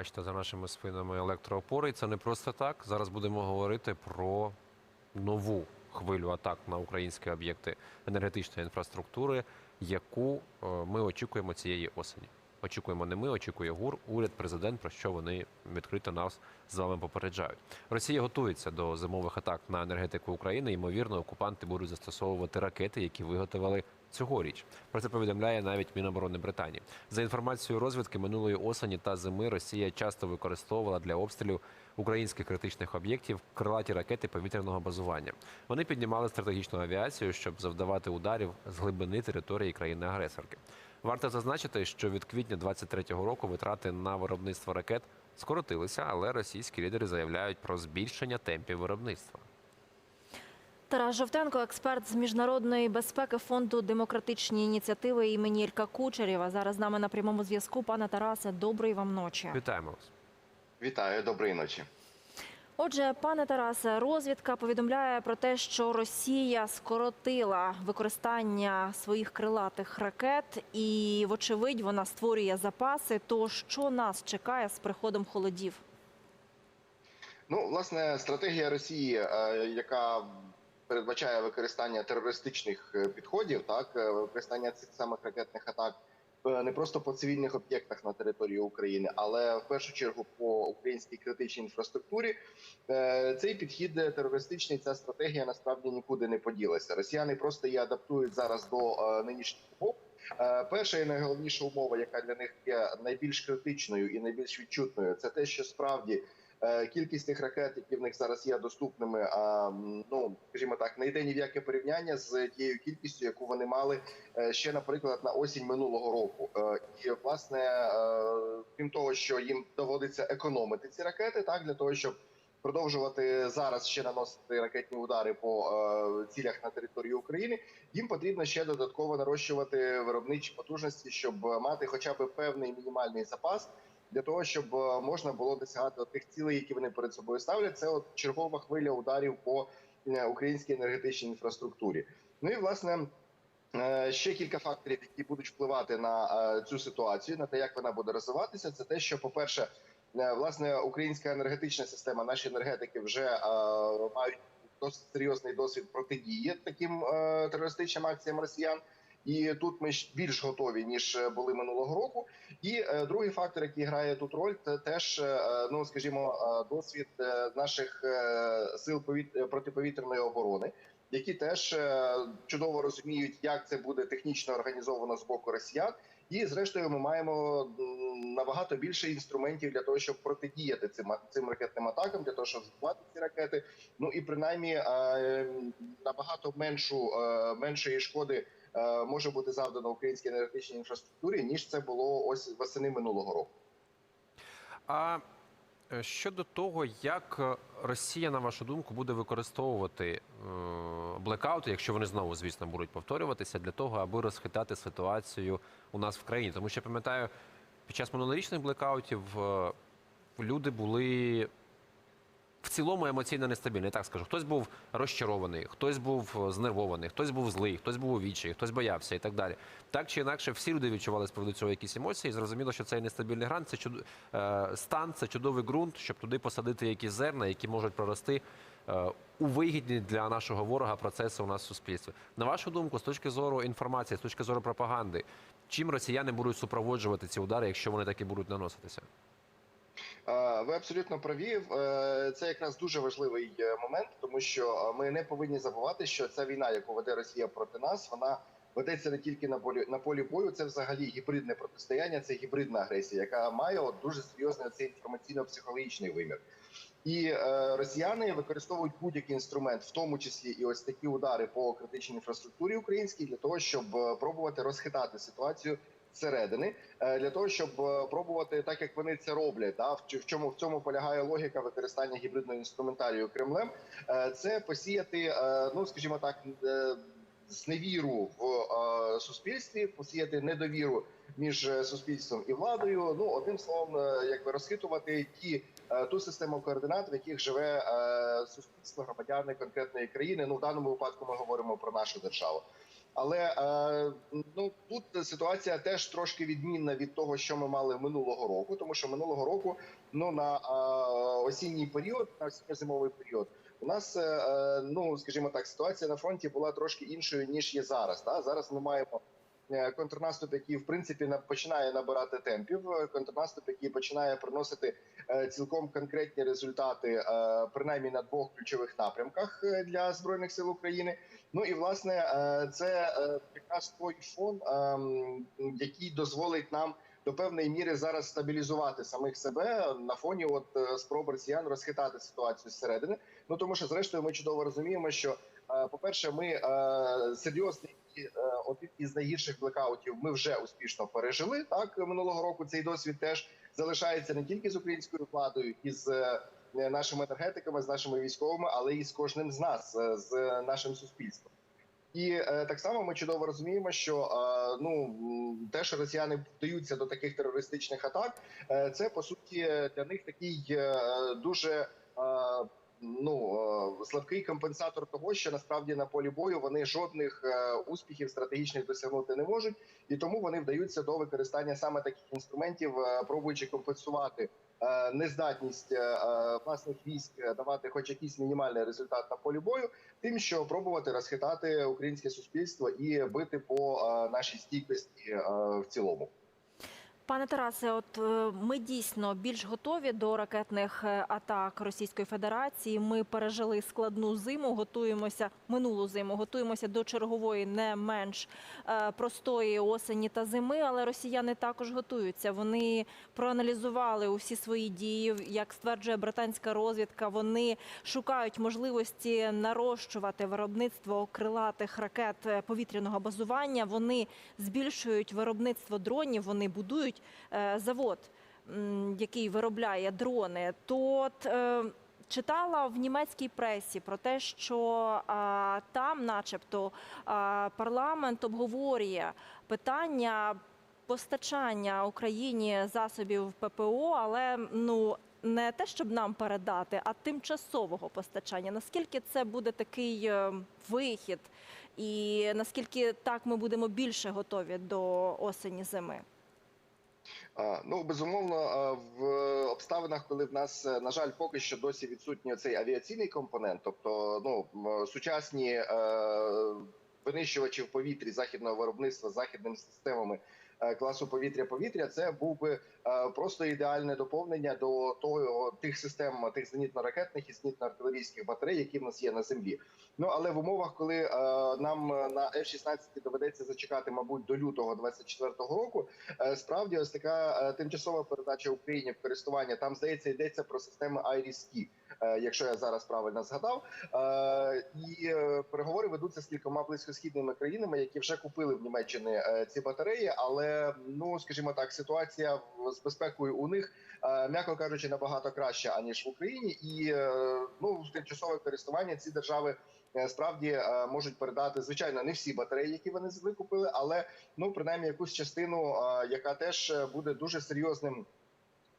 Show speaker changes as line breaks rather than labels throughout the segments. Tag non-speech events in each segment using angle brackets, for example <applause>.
бачите за нашими спинами електроопори. І це не просто так. Зараз будемо говорити про нову хвилю атак на українські об'єкти енергетичної інфраструктури, яку е, ми очікуємо цієї осені. Очікуємо не ми, очікує ГУР, уряд, президент, про що вони відкрито нас з вами попереджають. Росія готується до зимових атак на енергетику України. Ймовірно, окупанти будуть застосовувати ракети, які виготовили цьогоріч. Про це повідомляє навіть Міноборони Британії. За інформацією розвідки минулої осені та зими Росія часто використовувала для обстрілів українських критичних об'єктів крилаті ракети повітряного базування. Вони піднімали стратегічну авіацію, щоб завдавати ударів з глибини території країни-агресорки. Варто зазначити, що від квітня 23-го року витрати на виробництво ракет скоротилися, але російські лідери заявляють про збільшення темпів виробництва.
Тарас Жовтенко, експерт з міжнародної безпеки фонду демократичні ініціативи імені Ілька Кучерєва. Зараз з нами на прямому зв'язку. Пане Тарасе, доброї вам ночі.
Вітаємо вас.
Вітаю, доброї ночі.
Отже, пане Тарасе, розвідка повідомляє про те, що Росія скоротила використання своїх крилатих ракет, і, вочевидь, вона створює запаси. То що нас чекає з приходом холодів?
Ну, власне, стратегія Росії, е, яка передбачає використання терористичних е, підходів, так е, використання цих самих ракетних атак не просто по цивільних об'єктах на території України, але в першу чергу по українській критичній інфраструктурі. Е, Цей підхід терористичний, ця стратегія насправді нікуди не поділася. Росіяни просто її адаптують зараз до е, нинішніх умов. Е, Перша і найголовніша умова, яка для них є найбільш критичною і найбільш відчутною, це те, що справді е, кількість тих ракет, які в них зараз є доступними, а ну скажімо так, не йде ні в яке порівняння з тією кількістю, яку вони мали е, ще, наприклад, на осінь минулого року. Е, І власне, е, крім того, що їм доводиться економити ці ракети, так для того, щоб продовжувати зараз ще наносити ракетні удари по е, цілях на території України. Їм потрібно ще додатково нарощувати виробничі потужності, щоб мати хоча б певний мінімальний запас для того, щоб е, можна було досягати тих цілей, які вони перед собою ставлять. Це от чергова хвиля ударів по е, українській енергетичній інфраструктурі. Ну і власне. е, Ще кілька факторів, які будуть впливати на цю ситуацію, на те, як вона буде розвиватися, це те, що, по-перше, власне, українська енергетична система, наші енергетики вже мають досить серйозний досвід протидії таким терористичним акціям росіян. І тут ми більш готові ніж е, були минулого року. І е, другий фактор, який грає тут роль, це теж е, ну скажімо, досвід наших сил повіт... протиповітряної оборони, які теж чудово розуміють, як це буде технічно організовано з боку росіян. І зрештою, ми маємо набагато більше інструментів для того, щоб протидіяти цим цим ракетним атакам, для того, щоб збивати ці ракети. Ну і принаймні набагато меншу меншої шкоди може бути завдано українській енергетичній інфраструктурі, ніж це було ось восени минулого року.
А е, щодо того, як е, Росія, на вашу думку, буде використовувати е, блекаути, якщо вони знову, звісно, будуть повторюватися, для того, аби розхитати ситуацію у нас в країні. Тому що пам'ятаю, під час минулорічних блекаутів е, люди були в цілому емоційно нестабільні. Я так скажу. Хтось був розчарований, хтось був е, знервований, хтось був злий, хтось був у вічі, хтось боявся і так далі. Так чи інакше, всі люди відчували з приводу цього якісь емоції. Зрозуміло, що цей нестабільний грант, це чуд... е, стан, це чудовий ґрунт, щоб туди посадити якісь зерна, які можуть прорости е, у вигідні для нашого ворога процеси у нас в суспільстві. На вашу думку, з точки зору інформації, з точки зору пропаганди, чим росіяни будуть супроводжувати ці удари, якщо вони таки будуть наноситися?
Ви абсолютно праві. Е, Це якраз дуже важливий е, момент, тому що ми не повинні забувати, що ця війна, яку веде Росія проти нас, вона ведеться не тільки на полі на полі бою. Це взагалі гібридне протистояння, це гібридна агресія, яка має от дуже серйозний цей інформаційно-психологічний вимір. І е, росіяни використовують будь-який інструмент, в тому числі і ось такі удари по критичній інфраструктурі українській, для того, щоб е, пробувати розхитати ситуацію зсередини, е, для того, щоб е, пробувати, так як вони це роблять, да, в чому в цьому полягає логіка використання гібридної інструментарію Кремлем, е, це посіяти, ну скажімо так. Зневіру в суспільстві, посіяти недовіру між е, суспільством і владою. Ну одним словом, е, якби розхитувати ті е, ту систему координат, в яких живе суспільство, громадяни конкретної країни. Ну в даному випадку ми говоримо про нашу державу. Але ну тут ситуація теж трошки відмінна від того, що ми мали минулого року, тому що минулого року ну на осінній період, на осінньо-зимовий період, у нас е, е, ну скажімо так, ситуація на фронті була трошки іншою ніж є зараз. Та зараз ми маємо е, контрнаступ, який в принципі на- починає набирати темпів. Контрнаступ, який починає приносити цілком конкретні результати, принаймні на двох ключових напрямках для збройних сил України. Ну і власне це якраз той фон, ем, який дозволить нам до певної міри зараз стабілізувати самих себе на фоні от е, спроб росіян розхитати ситуацію зсередини. Ну тому що, зрештою, ми чудово розуміємо, що е, по-перше, ми е, е, один із найгірших блекаутів ми вже успішно пережили. Так минулого року цей досвід теж залишається не тільки з українською владою, і з нашими енергетиками, з нашими військовими, але і з кожним з нас, з нашим суспільством. І е, так само ми чудово розуміємо, що е, ну те, що росіяни вдаються до таких терористичних атак, е, це по суті для них такий е, дуже е, ну е, слабкий компенсатор того, що насправді на полі бою вони жодних е, успіхів стратегічних досягнути не можуть, і тому вони вдаються до використання саме таких інструментів, е, пробуючи компенсувати нездатність власних військ давати хоч якийсь мінімальний результат на полі бою, тим, що пробувати розхитати українське суспільство і бити по нашій стійкості в цілому.
Пане Тарасе, от е, ми дійсно більш готові до ракетних е, атак Російської Федерації. Ми пережили складну зиму, готуємося минулу зиму, готуємося до чергової не менш е, простої осені та зими. Але росіяни також готуються. Вони проаналізували усі свої дії. Як стверджує британська розвідка, вони шукають можливості нарощувати виробництво крилатих ракет повітряного базування. Вони збільшують виробництво дронів. Вони будують е, завод, який виробляє дрони. То е, читала в німецькій пресі про те, що там, начебто, парламент обговорює питання постачання Україні засобів ППО, але ну. Не те, щоб нам передати, а тимчасового постачання. Наскільки це буде такий е, вихід, і наскільки так ми будемо більше готові до осені зими?
Ну безумовно, в обставинах, коли в нас е, на жаль, поки що досі відсутній цей авіаційний компонент, тобто ну сучасні е, винищувачі в повітрі західного виробництва західними системами класу повітря-повітря, це був би е, просто ідеальне доповнення до того тих систем, тих зенітно-ракетних і зенітно-артилерійських батарей, які в нас є на землі. Ну але в умовах, коли е, нам на F-16 доведеться зачекати, мабуть, до лютого 24-го року, Е, Справді, ось така е, тимчасова передача Україні в користування. Там здається йдеться про системи IRIS-T, е, якщо я зараз правильно згадав. Е, І е, переговори ведуться з кількома близькосхідними країнами, які вже купили в Німеччині е, ці батареї. Але ну скажімо так, ситуація з безпекою у них, е, м'яко кажучи, набагато краща аніж в Україні, і е, ну тимчасове користування ці держави. е, Справді е, можуть передати звичайно не всі батареї, які вони викупили, але ну принаймні якусь частину, яка теж е, буде дуже серйозним.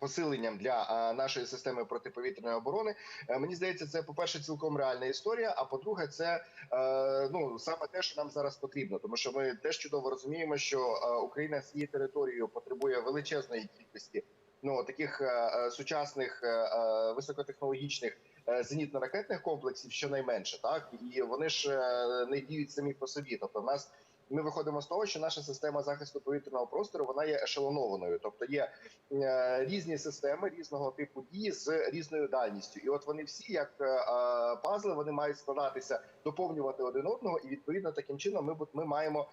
Посиленням для нашої системи протиповітряної оборони Е, мені здається, це по перше цілком реальна історія. А по-друге, це е, ну саме те, що нам зараз потрібно, тому що ми теж чудово розуміємо, що е, Україна своєю територією потребує величезної кількості ну таких сучасних високотехнологічних зенітно-ракетних комплексів, щонайменше, так і вони ж не діють самі по собі. Тобто, в нас ми виходимо з того, що наша система захисту повітряного простору вона є ешелонованою, тобто є е, різні системи різного типу дії з різною дальністю, і от вони всі, як е, е, пазли, вони мають складатися, доповнювати один одного, і відповідно таким чином ми ми маємо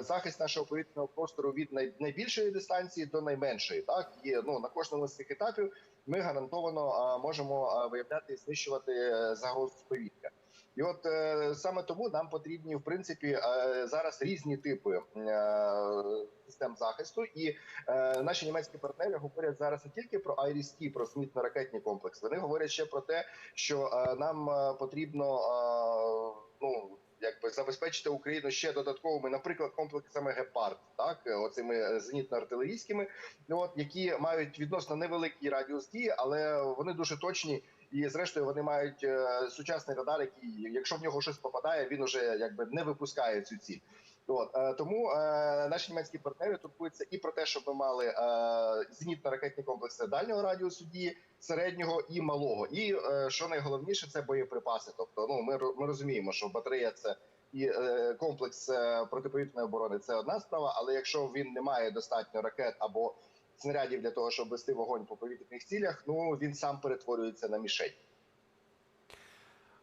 захист нашого повітряного простору від найбільшої дистанції до найменшої. Так і ну на кожному з цих етапів ми гарантовано можемо виявляти і знищувати загрозу з повітря. І от е, саме тому нам потрібні в принципі е, зараз різні типи е, систем захисту, і е, наші німецькі партнери говорять зараз не тільки про IRIS-T, про зенітно-ракетні комплекси. Вони говорять ще про те, що е, нам е, потрібно е, ну. Якби забезпечити Україну ще додатковими, наприклад, комплексами гепард, так е, оцими е, зенітно-артилерійськими, ну, от які мають відносно невеликий радіус дії, але вони дуже точні і зрештою вони мають е, сучасний радар, який, якщо в нього щось попадає, він уже якби не випускає цю ціль. От е, тому е, наші німецькі партнери турбуються і про те, щоб ми мали е, зенітно-ракетні комплекси дальнього радіусу дії, середнього і малого. І що найголовніше, це боєприпаси. Тобто, ну ми ми розуміємо, що батарея це і комплекс протиповітряної оборони це одна справа. Але якщо він не має достатньо ракет або снарядів для того, щоб вести вогонь по повітряних цілях, ну він сам перетворюється на мішень.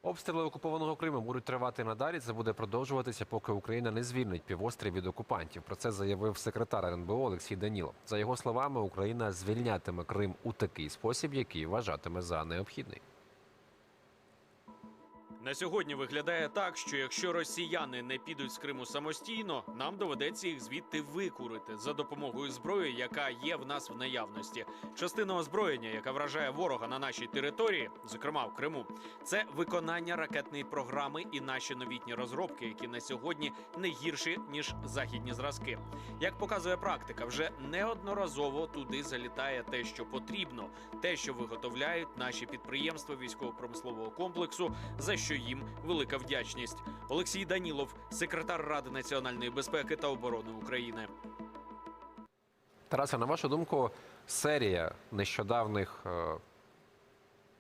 Обстріли окупованого Криму будуть тривати надалі. Це буде продовжуватися, поки Україна не звільнить півострів від окупантів. Про це заявив секретар РНБО Олексій Данілов. За його словами, Україна звільнятиме Крим у такий спосіб, який вважатиме за необхідний.
На сьогодні виглядає так, що якщо росіяни не підуть з Криму самостійно, нам доведеться їх звідти викурити за допомогою зброї, яка є в нас в наявності. Частина озброєння, яка вражає ворога на нашій території, зокрема в Криму, це виконання ракетної програми і наші новітні розробки, які на сьогодні не гірші ніж західні зразки. Як показує практика, вже неодноразово туди залітає те, що потрібно, те, що виготовляють наші підприємства військово-промислового комплексу, за що їм велика вдячність. Олексій Данілов, секретар Ради національної безпеки та оборони України.
Тарасе, на вашу думку, серія нещодавних, е,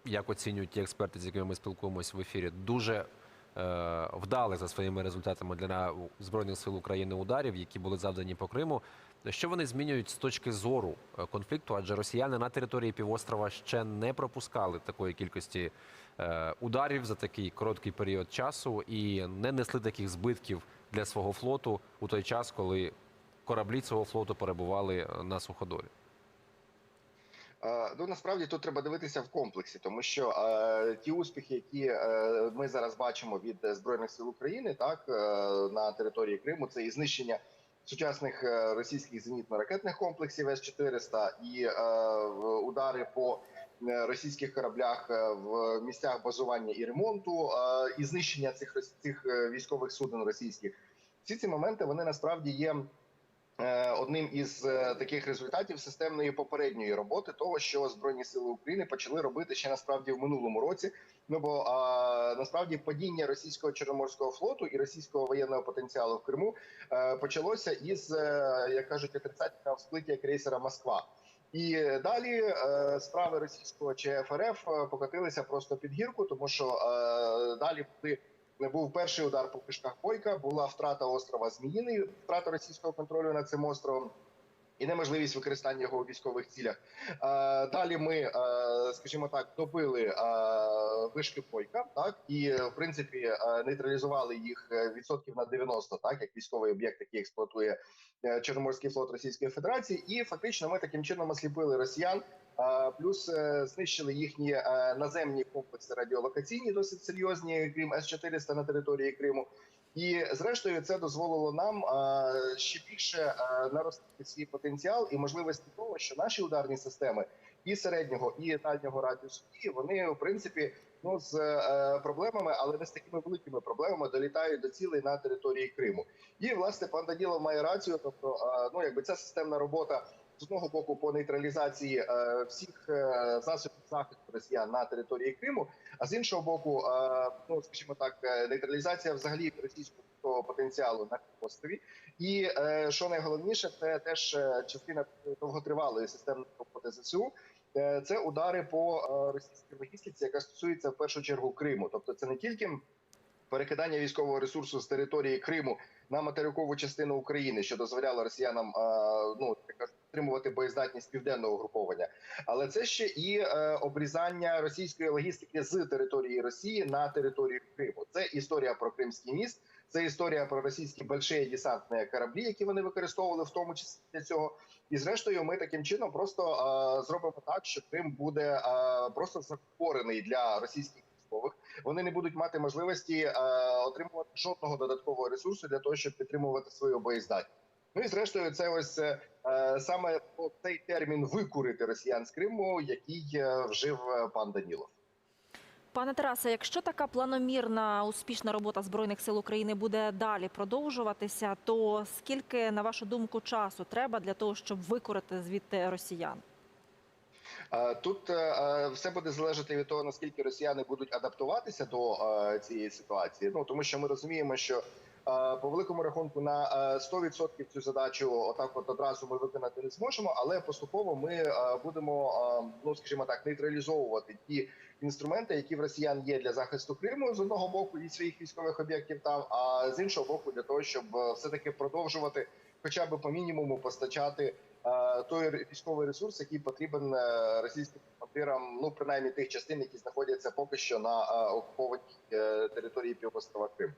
як оцінюють ті експерти, з якими ми спілкуємося в ефірі, дуже е, вдалих за своїми результатами для збройних сил України ударів, які були завдані по Криму. Що вони змінюють з точки зору е, конфлікту? Адже росіяни на території півострова ще не пропускали такої кількості ударів за такий короткий період часу і не несли таких збитків для свого флоту у той час, коли кораблі цього флоту перебували е, на суходолі.
Е, Ну насправді тут треба дивитися в комплексі, тому що е, ті успіхи, які е, ми зараз бачимо від е, збройних сил України, так е, на території Криму, це і знищення сучасних е, російських зенітно-ракетних комплексів С-400 і е, удари по е, російських кораблях е, в місцях базування і ремонту, е, і знищення цих цих е, військових суден російських. Всі ці моменти вони насправді є е, одним із е, таких результатів системної попередньої роботи, того що збройні сили України почали робити ще насправді в минулому році. Ну бо а, насправді падіння російського чорноморського флоту і російського воєнного потенціалу в Криму е, почалося із е, як кажуть отрицательного всплиття крейсера Москва. І далі е, справи російського ЧФРФ е, покотилися просто під гірку, тому що е, далі були був перший удар по кишках Бойка, була втрата острова Зміїний, втрата російського контролю над цим островом. І неможливість використання його у військових цілях. Е, Далі ми, е, скажімо так, добили е, вишки Бойка, так і в принципі нейтралізували їх відсотків на 90, так як військовий об'єкт, який експлуатує Чорноморський флот Російської Федерації. І фактично ми таким чином осліпили росіян. Плюс знищили їхні наземні комплекси радіолокаційні, досить серйозні, крім С-400 на території Криму. І зрештою це дозволило нам ще більше наростити свій потенціал і можливості того, що наші ударні системи і середнього, і дальнього радіусу дії, вони в принципі ну з е, проблемами, але не з такими великими проблемами долітають до цілей на території Криму. І власне пан Данілов має рацію. Тобто, е, ну якби ця системна робота з одного боку по нейтралізації е, всіх е, засобів захисту росіян на території Криму. А з іншого боку, е, ну скажімо так, нейтралізація взагалі російського потенціалу на острові. І що найголовніше, це теж частина довготривалої системної роботи ЗСУ. Це удари по російській логістиці, яка стосується в першу чергу Криму. Тобто, це не тільки перекидання військового ресурсу з території Криму на материкову частину України, що дозволяло росіянам ну кажуть, підтримувати боєздатність південного угруповання, але це ще і е, обрізання російської логістики з території Росії на територію Криму. Це історія про Кримський міст, це історія про російські больші десантні кораблі, які вони використовували в тому числі для цього. І зрештою, ми таким чином просто е, зробимо так, що Крим буде е, просто закупорений для російських. Вони не будуть мати можливості е, отримувати жодного додаткового ресурсу для того, щоб підтримувати свою боєздатність. Ну і зрештою, це ось е, саме цей термін викурити росіян з Криму, який е, вжив е, пан Данілов.
Пане Тарасе, якщо така планомірна успішна робота збройних сил України буде далі продовжуватися, то скільки, на вашу думку, часу треба для того, щоб викорити звідти росіян?
Тут все буде залежати від того, наскільки росіяни будуть адаптуватися до цієї ситуації. Ну тому що ми розуміємо, що По великому рахунку на е, 100% цю задачу отак от одразу ми виконати не зможемо, але поступово ми е, будемо, е, ну скажімо так, нейтралізовувати ті інструменти, які в росіян є для захисту Криму з одного боку і своїх військових об'єктів там, а з іншого боку, для того, щоб все таки продовжувати, хоча б по мінімуму постачати е, той військовий ресурс, який потрібен е, російським командирам, ну принаймні тих частин, які знаходяться поки що на е, окупованій е, території півострова Крим.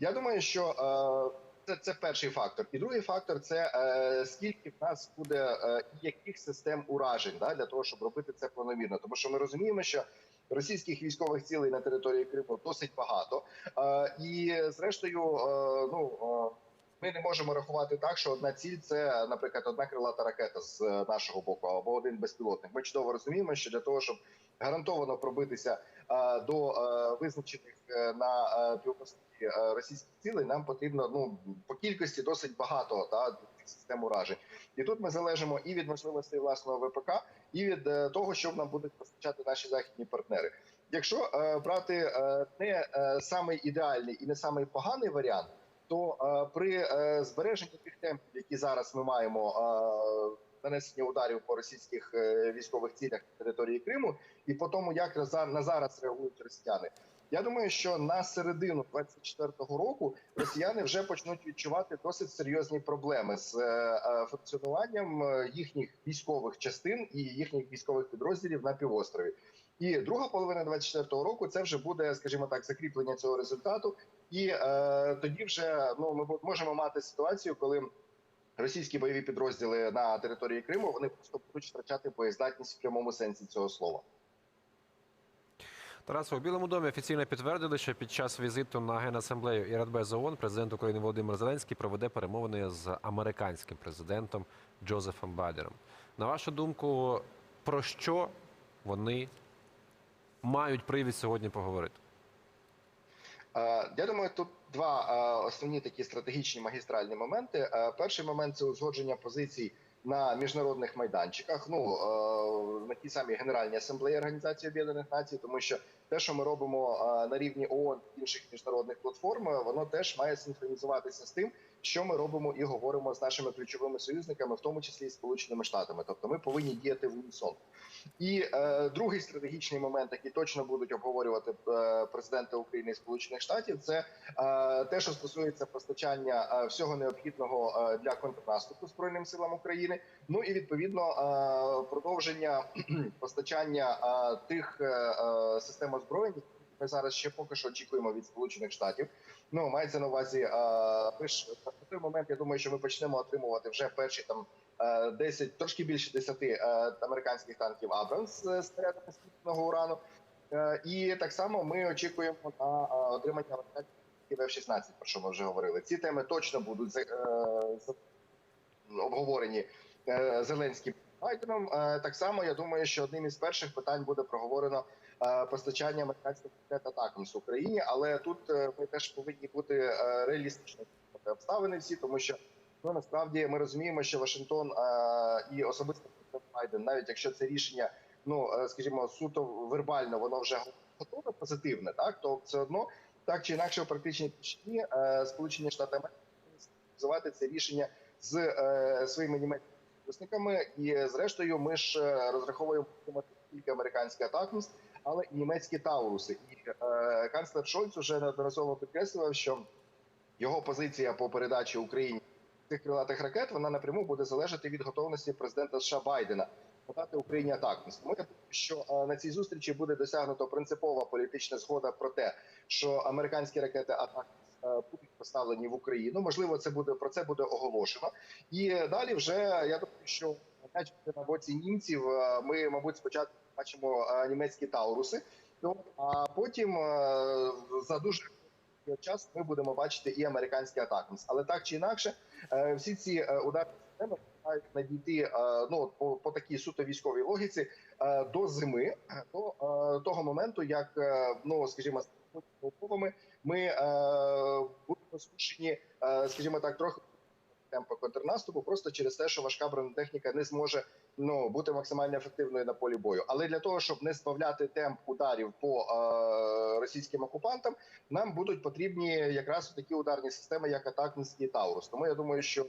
Я думаю, що е, це, це перший фактор. І другий фактор це е, скільки в нас буде е, яких систем уражень да, для того, щоб робити це планомірно. Тому що ми розуміємо, що російських військових цілей на території Криму досить багато. Е, і зрештою, е, ну. Е, ми не можемо рахувати так, що одна ціль це, наприклад, одна крилата ракета з е, нашого боку або один безпілотник. Ми чудово розуміємо, що для того, щоб гарантовано пробитися е, до е, визначених на е, російських цілей, нам потрібно ну по кількості досить багато та систем уражень. І тут ми залежимо і від можливостей власного ВПК, і від того, що нам будуть постачати наші західні партнери. Якщо брати не самий ідеальний і не самий поганий варіант, то е, при е, збереженні тих темпів, які зараз ми маємо е, нанесення ударів по російських військових цілях на території Криму, і по тому, як на зараз реагують росіяни. Я думаю, що на середину 24-го року росіяни вже почнуть відчувати досить серйозні проблеми з е, е, функціонуванням е, їхніх військових частин і їхніх військових підрозділів на півострові. І друга половина 24-го року це вже буде, скажімо так, закріплення цього результату. І е, тоді вже ну ми можемо мати ситуацію, коли російські бойові підрозділи на території Криму вони просто будуть втрачати боєздатність в прямому сенсі цього слова.
Тарасе, у Білому домі офіційно підтвердили, що під час візиту на Генасамблею і Радбез ООН президент України Володимир Зеленський проведе перемовини з американським президентом Джозефом Байденом. На вашу думку, про що вони мають привід сьогодні поговорити?
Е, Я думаю, тут два е, основні такі стратегічні магістральні моменти. Е, Перший момент це узгодження позицій на міжнародних майданчиках. Ну е, на тій самій Генеральній асамблеї Організації Об'єднаних Націй, тому що те, що ми робимо е, на рівні ООН інших міжнародних платформ, е, воно теж має синхронізуватися з тим, що ми робимо і говоримо з нашими ключовими союзниками, в тому числі і Сполученими Штатами. Тобто, ми повинні діяти в унісон. І е, другий стратегічний момент, який точно будуть обговорювати е, президенти України і Сполучених Штатів, це е, те, що стосується постачання е, всього необхідного е, для контрнаступу збройним силам України. Ну і відповідно е, продовження <clears throat> постачання е, тих е, е, систем озброєнь. які Ми зараз ще поки що очікуємо від Сполучених Штатів. Ну мається на увазі, е, ми ж на той момент. Я думаю, що ми почнемо отримувати вже перші там е, 10, трошки більше 10 е, американських танків Абрамс з снарядами скріпленого урану. Е, І так само ми очікуємо на е, отримання американських F-16, про що ми вже говорили. Ці теми точно будуть е, обговорені е, Зеленським Байденом. Е, Так само я думаю, що одним із перших питань буде проговорено е, постачання американських ракет Атакамс Україні, але тут е, ми теж повинні бути реалістичними обставини всі, тому що ну насправді ми розуміємо, що Вашингтон і особисто Байден, навіть якщо це рішення, ну скажімо, суто вербально, воно вже готове позитивне, так то все одно так чи інакше в практичній Сполучені Штати Америки це рішення з своїми німецькими союзниками. І зрештою, ми ж е, розраховуємо тільки американські атакмс, але і німецькі тауруси. І е, канцлер Шольц уже неодноразово підкреслював, що його позиція по передачі Україні цих крилатих ракет вона напряму буде залежати від готовності президента США Байдена надати Україні атакмс. Тому я думаю, що е, на цій зустрічі буде досягнуто принципова політична згода про те, що американські ракети атак будуть поставлені в Україну. Можливо, це буде про це буде оголошено. І далі вже я думаю, що на боці німців. Е, Ми, мабуть, спочатку бачимо е, німецькі тауруси, а потім е, за дуже час ми будемо бачити і американські атакамс. Але так чи інакше, е, всі ці е, ударні системи мають надійти е, ну по, по такій суто військовій логіці е, до зими, до е, того моменту, як е, ну скажімо, з ми е, будемо змушені, е, скажімо так, трохи темпи контрнаступу, просто через те, що важка бронетехніка не зможе ну бути максимально ефективною на полі бою. Але для того, щоб не збавляти темп ударів по е, російським окупантам, нам будуть потрібні якраз такі ударні системи, як атакнс і Таурус. Тому я думаю, що е,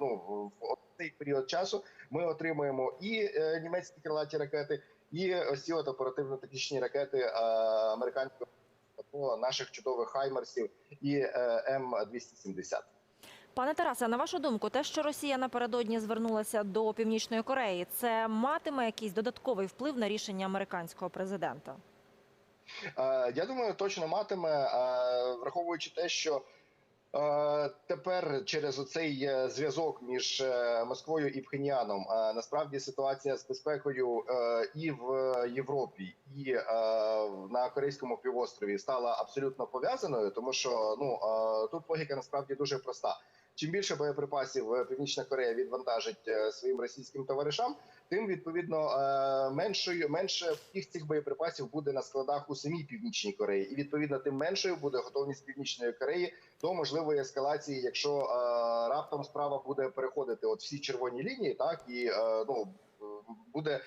ну в цей період часу ми отримаємо і е, німецькі крилаті ракети, і ось ці от оперативно-тактичні ракети е, американського або наших чудових хаймерсів і е, М 270
Пане Тарасе, на вашу думку, те, що Росія напередодні звернулася до Північної Кореї, це матиме якийсь додатковий вплив на рішення американського президента?
Е, Я думаю, точно матиме, е, враховуючи те, що тепер через оцей е, зв'язок між е, Москвою і Пхеньяном е, насправді ситуація з безпекою е, і в Європі, і е, на Корейському півострові стала абсолютно пов'язаною, тому що ну е, тут логіка насправді дуже проста. Чим більше боєприпасів е, Північна Корея відвантажить е, своїм російським товаришам, тим відповідно е, меншою менше всіх цих боєприпасів буде на складах у самій північній Кореї, і відповідно тим меншою буде готовність північної Кореї до можливої ескалації, якщо раптом справа буде переходити от всі червоні лінії, так і ну буде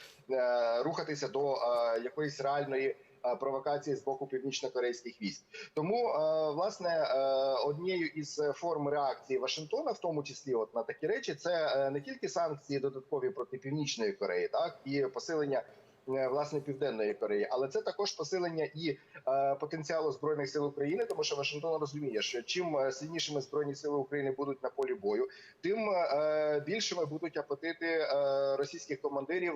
рухатися до якоїсь реальної. Е, Провокації з боку північно-корейських військ, тому е, власне е, однією із форм реакції Вашингтона, в тому числі, от на такі речі, це не тільки санкції додаткові проти північної Кореї, так і посилення власне південної Кореї, але це також посилення і е, потенціалу збройних сил України, тому що Вашингтон розуміє, що чим сильнішими збройні сили України будуть на полі бою, тим е, більшими будуть апетити е, російських командирів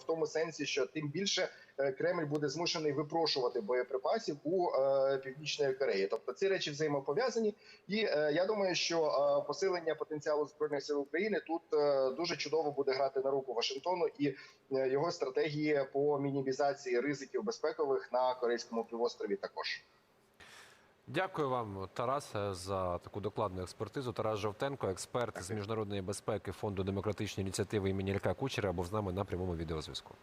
в тому сенсі, що тим більше Кремль буде змушений випрошувати боєприпасів у е, північної Кореї. Тобто ці речі взаємопов'язані, і е, я думаю, що е, посилення потенціалу збройних сил України тут е, дуже чудово буде грати на руку Вашингтону і е, його стратегії по мінімізації ризиків безпекових на корейському півострові. Також
Дякую вам, Тарасе, за таку докладну експертизу. Тарас Жовтенко, експерт з міжнародної безпеки фонду демократичної ініціативи імені Ілька Кучера, був з нами на прямому відеозв'язку.